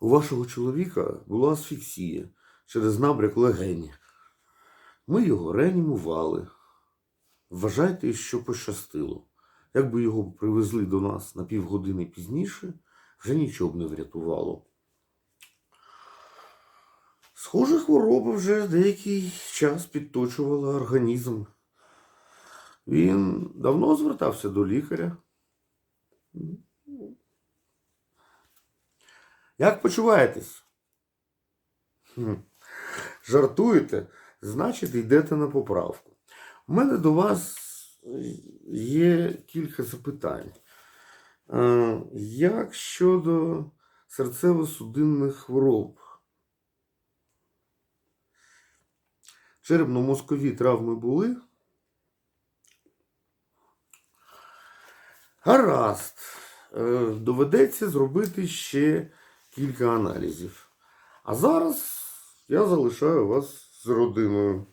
У вашого чоловіка була асфіксія через набряк легені. Ми його реанімували. Вважайте, що пощастило. Якби його привезли до нас на півгодини пізніше, вже нічого б не врятувало. Схоже, хвороба вже деякий час підточувала організм. Він давно звертався до лікаря. Як почуваєтесь? Хм. Жартуєте, значить, йдете на поправку. У мене до вас є кілька запитань. Е, Як щодо серцево-судинних хвороб? Черепно-мозкові травми були? Гаразд. Е, Доведеться зробити ще кілька аналізів. А зараз я залишаю вас з родиною.